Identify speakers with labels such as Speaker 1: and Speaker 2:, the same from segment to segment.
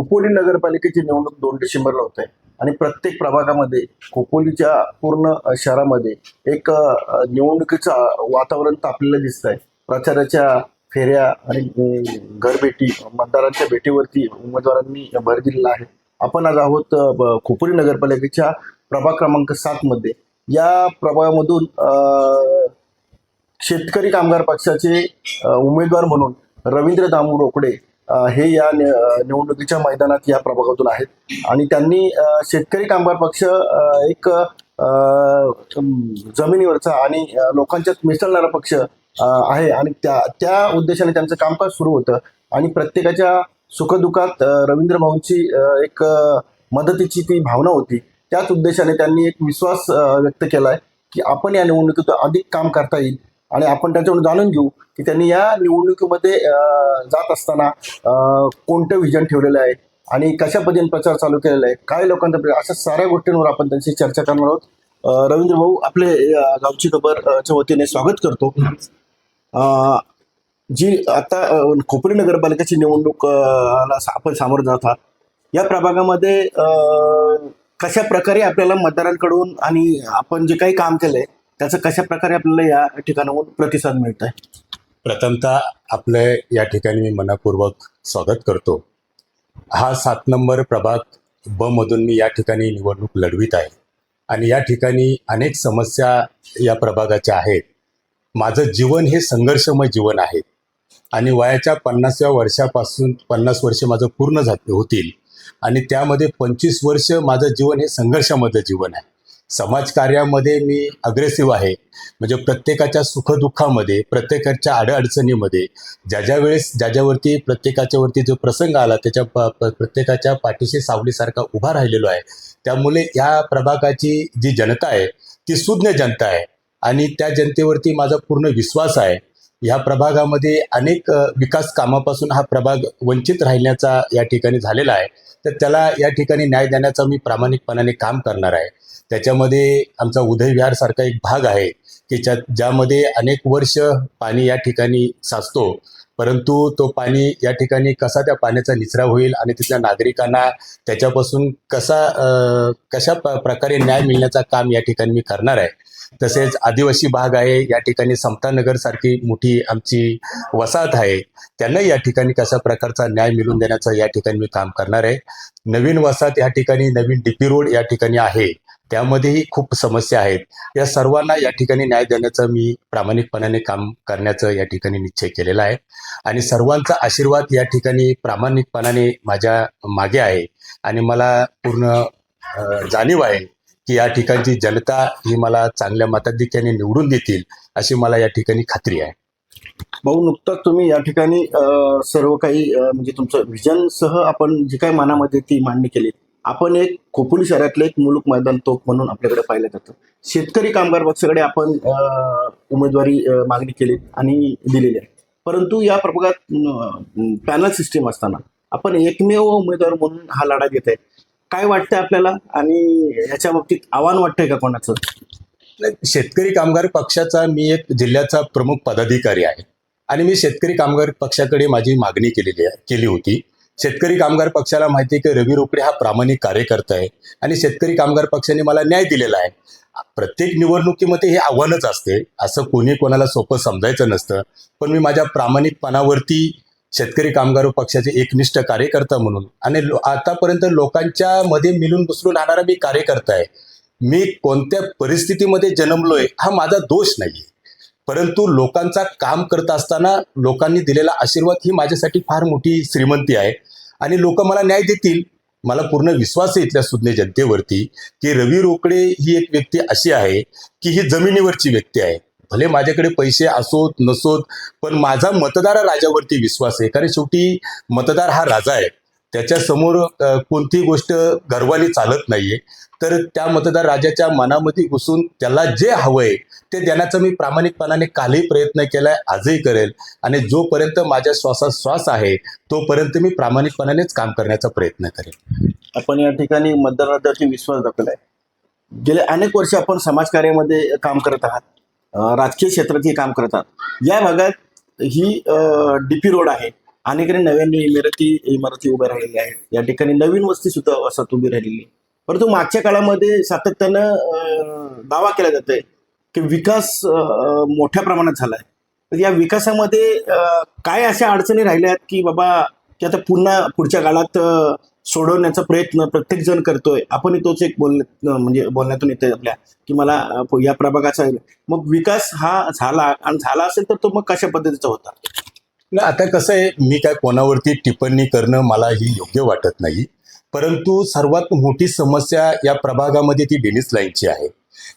Speaker 1: खोपोली नगरपालिकेची निवडणूक दोन डिसेंबरला होत. आहे आणि प्रत्येक प्रभागामध्ये खोपोलीच्या पूर्ण शहरामध्ये एक निवडणुकीचं वातावरण तापलेलं दिसत आहे प्रचाराच्या फेऱ्या आणि घरभेटी मतदारांच्या भेटीवरती उमेदवारांनी भर दिलेला आहे. आपण आज आहोत ब- खोपोली नगरपालिकेच्या प्रभाग क्रमांक सातमध्ये या प्रभागामधून शेतकरी कामगार पक्षाचे उमेदवार म्हणून रवींद्र दामू रोकडे हे या नि- निवडणुकीच्या मैदानात या प्रभागातून आहेत. आणि त्यांनी शेतकरी कामगार पक्ष एक जमिनीवरचा आणि लोकांच्यात मिसळणारा पक्ष आहे. आणि त्या त्या उद्देशाने त्यांचं कामकाज सुरू होतं. आणि प्रत्येकाच्या सुखदुःखात रवींद्र भाऊंची एक मदतीची ती भावना होती. त्याच उद्देशाने त्यांनी एक विश्वास व्यक्त व्यक्त केलाय की आपण या निवडणुकीत अधिक काम करता येईल. आणि आपण त्यांच्याकडून जाणून घेऊ की त्यांनी या निवडणुकीमध्ये जात असताना कोणतं विजन ठेवलेलं आहे आणि कशा पद्धतीने प्रचार चालू केलेला आहे काय लोकांचा प्रेम अशा साऱ्या गोष्टींवर आपण त्यांची चर्चा करणार आहोत. रवींद्र भाऊ आपले गावची खबर च्या वतीने स्वागत करतो. जी आता खोपरी नगरपालिकेची निवडणूक आपण सामोरं जात आहात. या प्रभागामध्ये कशा प्रकारे आपल्याला मतदारांकडून आणि आपण जे काही काम केलंय त्याचं कशा प्रकारे आपल्याला या ठिकाणाहून प्रतिसाद मिळत आहे
Speaker 2: प्रथमतः आपले या ठिकाणी मी मनापूर्वक स्वागत करतो. हा सात नंबर प्रभाग ब मधून मी या ठिकाणी निवडणूक लढवित आहे. आणि या ठिकाणी अनेक समस्या या प्रभागाच्या आहेत. माझं जीवन हे संघर्षमय जीवन आहे. आणि वयाच्या पन्नासव्या वर्षापासून पन्नास वर्ष माझं पूर्ण झाले होतील. आणि त्यामध्ये पंचवीस वर्ष माझं जीवन हे संघर्षामधलं जीवन आहे. समाजकार्यामध्ये मी अग्रेसिव्ह आहे. म्हणजे प्रत्येकाच्या सुखदुःखामध्ये प्रत्येकाच्या अडअडचणीमध्ये ज्या ज्या वेळेस ज्या ज्यावरती प्रत्येकाच्या वरती जो प्रसंग आला त्याच्या प प- प्रत्येकाच्या पाठीशी सावलीसारखा उभा राहिलेलो आहे. त्यामुळे या प्रभागाची जी जनता आहे ती सुज्ञ जनता आहे. आणि त्या जनतेवरती माझा पूर्ण विश्वास आहे. ह्या प्रभागामध्ये अनेक विकास कामापासून हा प्रभाग वंचित राहण्याचा या ठिकाणी झालेला आहे. तर त्याला या ठिकाणी न्याय देण्याचा मी प्रामाणिकपणाने काम करणार आहे. त्याच्यामध्ये आमचा उदय विहारसारखा एक भाग आहे की ज्या ज्यामध्ये अनेक वर्ष पाणी या ठिकाणी साचतो. परंतु तो पाणी या ठिकाणी कसा त्या पाण्याचा निचरा होईल आणि तिथल्या नागरिकांना त्याच्यापासून कसा कशा प- प्रकारे न्याय मिळण्याचा काम या ठिकाणी मी करणार आहे. तसेच आदिवासी भाग आहे या ठिकाणी समतानगर सारखी मोठी आमची वसाहत आहे. त्यांना या ठिकाणी कशा प्रकारचा न्याय मिळवून देण्याचं या ठिकाणी मी काम करणार आहे. नवीन वसाहत या ठिकाणी नवीन डीपी रोड या ठिकाणी आहे. त्यामध्येही खूप समस्या आहेत. या सर्वांना या ठिकाणी न्याय देण्याचं मी प्रामाणिकपणाने काम करण्याचं या ठिकाणी निश्चय केलेला आहे. आणि सर्वांचा आशीर्वाद या ठिकाणी प्रामाणिकपणाने माझ्या मागे आहे. आणि मला पूर्ण जाणीव आहे की या ठिकाणची जनता ही मला चांगल्या मताधिक्याने निवडून देतील अशी मला या ठिकाणी खात्री आहे.
Speaker 1: भाऊ नुकताच तुम्ही या ठिकाणी सर्व काही म्हणजे तुमचं विजनसह आपण जी काही मनामध्ये ती मांडणी केली. आपण एक खोपोली शहरातलं एक मुलूक मैदान तोफ म्हणून आपल्याकडे पाहिलं जातं. शेतकरी कामगार पक्षाकडे आपण उमेदवारी मागणी केली आणि दिलेली आहे. परंतु या प्रभागात पॅनल सिस्टीम असताना आपण एकमेव उमेदवार म्हणून हा लढा घेत आहे. काय वाटतंय आपल्याला? आणि याच्या बाबतीत आव्हान वाटतंय का कोणाचं?
Speaker 2: शेतकरी कामगार पक्षाचा मी एक जिल्ह्याचा प्रमुख पदाधिकारी आहे. आणि मी शेतकरी कामगार पक्षाकडे माझी मागणी केलेली आहे केली होती. शेतकरी कामगार पक्षाला माहिती आहे की रवी रोकडे हा प्रामाणिक कार्यकर्ता आहे. आणि शेतकरी कामगार पक्षाने मला न्याय दिलेला आहे. प्रत्येक निवडणुकीमध्ये हे आव्हानच असते. असं कोणी कोणाला सोपं समजायचं नसतं. पण मी माझ्या प्रामाणिकपणावरती शेतकरी कामगार पक्षाचे एकनिष्ठ कार्यकर्ता म्हणून आणि लो- आतापर्यंत लोकांच्या मध्ये मिळून मिसळून राहणारा मी कार्यकर्ता आहे. मी कोणत्या परिस्थितीमध्ये जन्मलोय हा माझा दोष नाही परंतु लोकांचा काम करत असताना लोकांनी दिलेला आशीर्वाद ही माझ्यासाठी फार मोठी श्रीमंती आहे. आणि लोक मला न्याय देतील. मला पूर्ण विश्वास आहे इथल्या सुज्ञ जनतेवरती की रवी रोकडे ही एक व्यक्ती अशी आहे की ही जमिनीवरची व्यक्ती आहे. भले माझ्याकडे पैसे असोत नसोत पण माझा मतदार राजावरती विश्वास आहे. कारण शेवटी मतदार हा राजा आहे. त्याच्यासमोर कोणतीही गोष्ट गर्वाने चालत नाहीये. तर त्या मतदार राजाच्या मनामध्ये घुसून त्याला जे हवंय ते देण्याचा मी प्रामाणिकपणाने कालही प्रयत्न केलाय आजही करेल. आणि जोपर्यंत माझ्या श्वासात श्वास आहे तोपर्यंत मी प्रामाणिकपणानेच काम करण्याचा प्रयत्न करेन
Speaker 1: आपण या ठिकाणी मतदारावरती विश्वास दाखवलाय. गेले अनेक वर्ष आपण समाजकार्यामध्ये काम करत आहात राजकीय क्षेत्रातही काम करत आहात. या भागात ही डीपी रोड आहे. अनेकडे नव्याने इमारती इमारती उभ्या राहिलेल्या आहेत. या ठिकाणी नवीन वस्ती सुद्धा वसाहत उभी राहिलेली. आहे. परंतु मागच्या काळामध्ये सातत्यानं दावा केला जातोय की विकास मोठ्या प्रमाणात झाला आहे तर या विकासामध्ये काय अशा अडचणी राहिल्या आहेत की बाबा की आता पुन्हा पुढच्या काळात सोडवण्याचा प्रयत्न प्रत्येक जण करतोय? आपण तोच एक बोल म्हणजे बोलण्यातून येतोय आपल्या की मला या प्रभागाचा मग विकास हा झाला आणि झाला असेल तर तो मग कशा पद्धतीचा होता?
Speaker 2: ना आता कसं आहे मी काय कोणावरती टिप्पणी करणं मला ही योग्य वाटत नाही. परंतु सर्वात मोठी समस्या या प्रभागामध्ये ती डेनिस लाईनची आहे.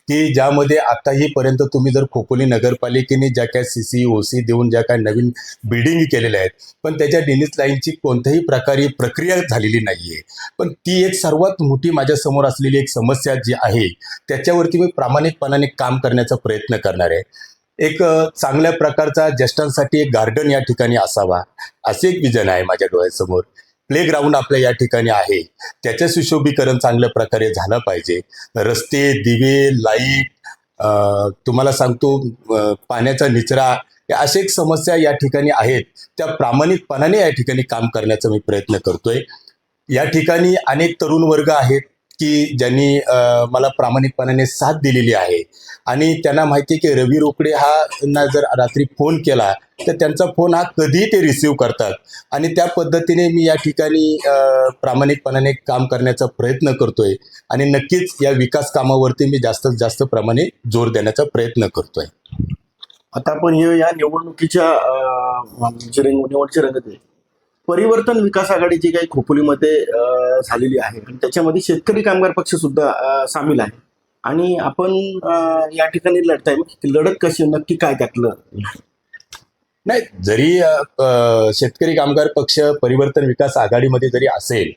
Speaker 2: की ज्यामध्ये आताहीपर्यंत तुम्ही जर खोपोली नगरपालिकेने ज्या काय सी सी ओ सी देऊन ज्या काय नवीन बिल्डिंग केलेल्या आहेत पण त्याच्या डेनिस लाईनची कोणत्याही प्रकारे प्रक्रिया झालेली नाही आहे पण ती एक सर्वात मोठी माझ्यासमोर असलेली एक समस्या जी आहे त्याच्यावरती मी प्रामाणिकपणाने काम करण्याचा प्रयत्न करणार आहे. एक चांगल्या प्रकारचा ज्येष्ठांसाठी एक गार्डन या ठिकाणी असावा असे एक विजन आहे माझ्या डोळ्यासमोर. प्ले ग्राउंड आपल्या या ठिकाणी आहे. त्याचं सुशोभीकरण चांगल्या प्रकारे झालं पाहिजे. रस्ते दिवे लाइट तुम्हाला सांगतो पाण्याचा निचरा या अशा एक समस्या या ठिकाणी आहेत. त्या प्रामाणिकपणाने या ठिकाणी काम करण्याचा मी प्रयत्न करतोय. या ठिकाणी अनेक तरुण वर्ग आहेत. की ज्यांनी मला प्रामाणिकपणाने साथ दिलेली आहे. आणि त्यांना माहिती आहे की रवी रोकडे हा ना जर रात्री फोन केला तर त्यांचा फोन हा कधीही ते रिसिव्ह करतात. आणि त्या पद्धतीने मी या ठिकाणी प्रामाणिकपणाने काम करण्याचा प्रयत्न करतोय. आणि नक्कीच या विकास कामावरती मी जास्तीत जास्त प्रमाणे जोर देण्याचा प्रयत्न करतोय.
Speaker 1: आता आपण हे या निवडणुकीच्या अं, म्हणजे रंगत आहे. परिवर्तन विकास आघाडी जी काही खोपोलीमध्ये झालेली आहे त्याच्यामध्ये शेतकरी कामगार पक्ष सुद्धा सामील आहे. आणि आपण या ठिकाणी लढताय. लढत कशी नक्की काय त्यातलं?
Speaker 2: नाही. जरी शेतकरी कामगार पक्ष परिवर्तन विकास आघाडीमध्ये जरी असेल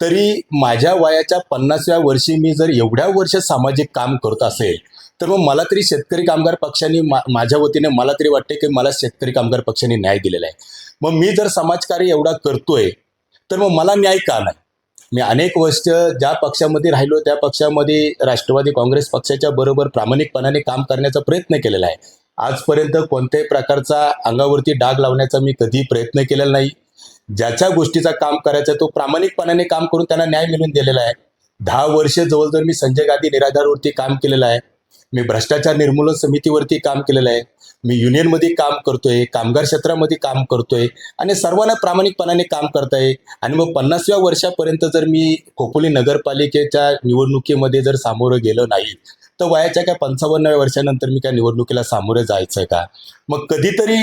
Speaker 2: तरी माझ्या वयाच्या पन्नासव्या वर्षी मी जर एवढ्या वर्ष सामाजिक काम करत असेल तर मग मला तरी शेतकरी कामगार पक्षाने मा माझ्या वतीने मला तरी वाटते की मला शेतकरी कामगार पक्षाने न्याय दिलेला आहे. मग मी जर समाजकार्य एवढा करतोय तर मग मला न्याय का नाही? मी अनेक वर्ष ज्या पक्षामध्ये राहिलो त्या पक्षामध्ये राष्ट्रवादी काँग्रेस पक्षाच्या बरोबर प्रामाणिकपणाने काम करण्याचा प्रयत्न केलेला आहे. आजपर्यंत कोणत्याही प्रकारचा अंगावरती डाग लावण्याचा मी कधी प्रयत्न केलेला नाही. ज्याच्या गोष्टीचा काम करायचा तो प्रामाणिकपणाने काम करून त्यांना न्याय मिळवून दिलेला आहे. दहा वर्ष जवळजवळ मी संजय गांधी निराधारवरती काम केलेलं आहे. मी भ्रष्टाचार निर्मूलन समितीवरती काम केलेलं आहे. मी युनियनमध्ये काम करतोय कामगार क्षेत्रामध्ये काम करतोय आणि सर्वांना प्रामाणिकपणाने काम करताय. आणि मग पन्नासव्या वर्षापर्यंत जर मी खोपोली नगरपालिकेच्या निवडणुकीमध्ये जर सामोरं गेलो नाही तर वयाच्या काय पंचावन्नव्या वर्षानंतर मी काय निवडणुकीला सामोरे जायचंय का? मग कधीतरी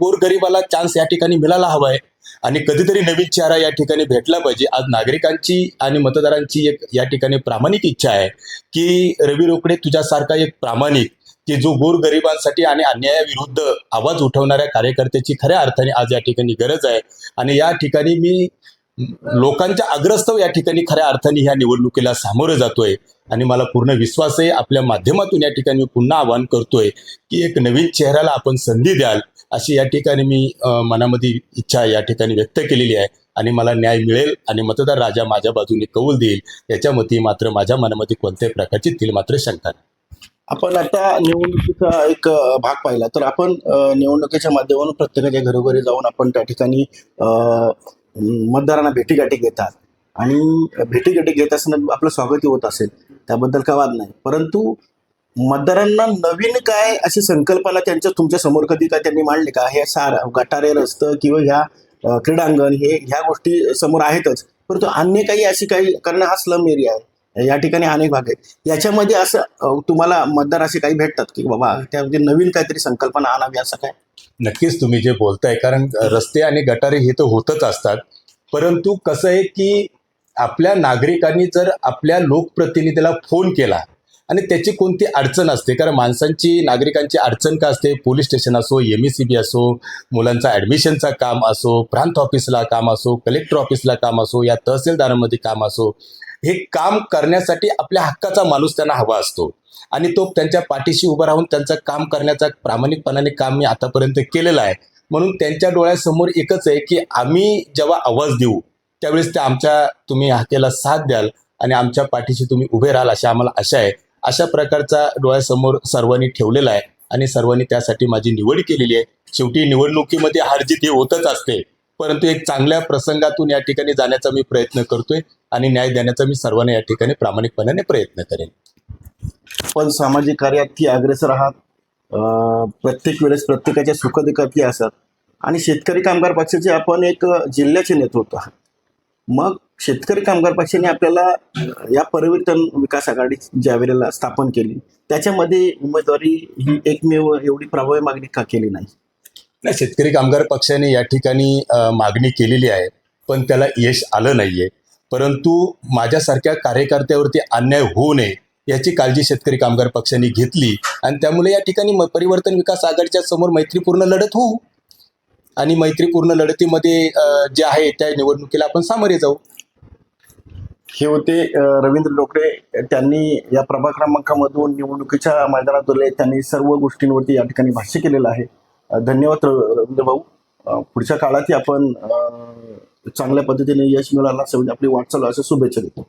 Speaker 2: गोरगरिबाला चान्स या ठिकाणी मिळायला आहे आणि कधीतरी नवीन चेहरा या ठिकाणी भेटला पाहिजे. आज नागरिकांची आणि मतदारांची एक या ठिकाणी प्रामाणिक इच्छा आहे की रवी रोकडे तुझ्यासारखा एक प्रामाणिक की जो गोरगरिबांसाठी आणि अन्यायाविरुद्ध आवाज उठवणाऱ्या कार्यकर्त्याची खऱ्या अर्थाने आज या ठिकाणी गरज आहे. आणि या ठिकाणी मी लोकांच्या अग्रस्तव या ठिकाणी खऱ्या अर्थाने ह्या निवडणुकीला सामोरं जातोय. आणि मला पूर्ण विश्वास आहे आपल्या माध्यमातून या ठिकाणी मी पुन्हा आवाहन करतोय की एक नवीन चेहऱ्याला आपण संधी द्याल. अशी या ठिकाणी मी मनामध्ये इच्छा या ठिकाणी व्यक्त केलेली आहे आणि मला न्याय मिळेल आणि मतदार राजा माझ्या बाजूने कौल देईल याच्यामध्ये मात्र माझ्या मनामध्ये कोणत्याही प्रकारची तील मात्र शंका नाही.
Speaker 1: आपण आता निवडणुकीचा एक भाग पाहिला. तर आपण निवडणुकीच्या माध्यमातून प्रत्येकाच्या घरोघरी जाऊन आपण त्या ठिकाणी मतदारांना भेटीगाठी घेतात. आणि भेटीगाठी घेत असताना आपलं स्वागतही होत असेल. त्याबद्दल काय वाद नाही. परंतु मतदारांना नवीन काय अशी संकल्पना त्यांच्या तुमच्यासमोर कधी काय त्यांनी मांडले का? हे सार गटारे रस्तं किंवा ह्या क्रीडांगण हे ह्या गोष्टी समोर आहेतच. परंतु अन्य काही अशी काही कारण हा स्लम एरिया आहे. या ठिकाणी अनेक भाग आहेत. याच्यामध्ये असं तुम्हाला मतदार असे काही भेटतात की बाबा त्यामध्ये नवीन काहीतरी संकल्पना आणावी असं काय?
Speaker 2: नक्कीच तुम्ही जे बोलताय कारण रस्ते आणि गटारे हे तर होतच असतात. परंतु कसं आहे की आपल्या नागरिकांनी जर आपल्या लोकप्रतिनिधीला फोन केला आणि त्याची कोणती अडचण असते? कारण माणसांची नागरिकांची अडचण का असते? पोलीस स्टेशन असो एम ई सी बी असो मुलांचा ॲडमिशनचा काम असो प्रांत ऑफिसला काम असो कलेक्टर ऑफिसला काम असो या तहसीलदारांमध्ये काम असो हे काम करण्यासाठी आपल्या हक्काचा माणूस त्यांना हवा असतो. आणि तो त्यांच्या पाठीशी उभा राहून त्यांचं काम करण्याचा प्रामाणिकपणाने काम मी आतापर्यंत केलेलं आहे. म्हणून त्यांच्या डोळ्यासमोर एकच आहे की आम्ही जेव्हा आवाज देऊ त्यावेळेस ते आमच्या तुम्ही हाकेला साथ द्याल आणि आमच्या पाठीशी तुम्ही उभे राहाल अशी आम्हाला आशा आहे. अशा प्रकारचा डोळ्यासमोर सर्वांनी ठेवलेला आहे आणि सर्वांनी त्यासाठी माझी निवड केलेली आहे. शेवटी निवडणुकीमध्ये हारजीत हे होतच असते. परंतु एक चांगल्या प्रसंगातून या ठिकाणी जाण्याचा मी प्रयत्न करतोय आणि न्याय देण्याचा मी सर्वांना या ठिकाणी प्रामाणिकपणाने प्रयत्न करेन.
Speaker 1: पण सामाजिक कार्यात ती अग्रेसर आहात. प्रत्येक वेळेस प्रत्येकाच्या सुखदुःखात असतात. आणि शेतकरी कामगार पक्षाचे आपण एक जिल्ह्याचे नेतृत्व आहात. मग शेतकरी कामगार पक्षाने आपल्याला या परिवर्तन विकास आघाडी ज्या वेळेला स्थापन केली त्याच्यामध्ये उमेदवारी ही एकमेव एवढी प्रभावी मागणी का केली नाही?
Speaker 2: नाही शेतकरी कामगार पक्षाने या ठिकाणी मागणी केलेली आहे पण त्याला यश आलं नाहीये. परंतु माझ्यासारख्या कार्यकर्त्यावरती अन्याय होऊ नये याची काळजी शेतकरी कामगार पक्षाने घेतली आणि त्यामुळे या ठिकाणी म- परिवर्तन विकास आघाडीच्या समोर मैत्रीपूर्ण लढत होऊ. आणि मैत्रीपूर्ण लढतीमध्ये जे आहे त्या निवडणुकीला आपण सामोरे जाऊ.
Speaker 1: हे होते रवींद्र लोकडे. त्यांनी या प्रभाग क्रमांकामधून निवडणुकीच्या मैदानात उरले त्यांनी सर्व गोष्टींवरती या ठिकाणी भाष्य केलेलं आहे. धन्यवाद र- रवींद्र भाऊ. पुढच्या काळातही आपण चांगल्या पद्धतीने यश मिळाला असं आपली वाटचाल असं शुभेच्छा देतो.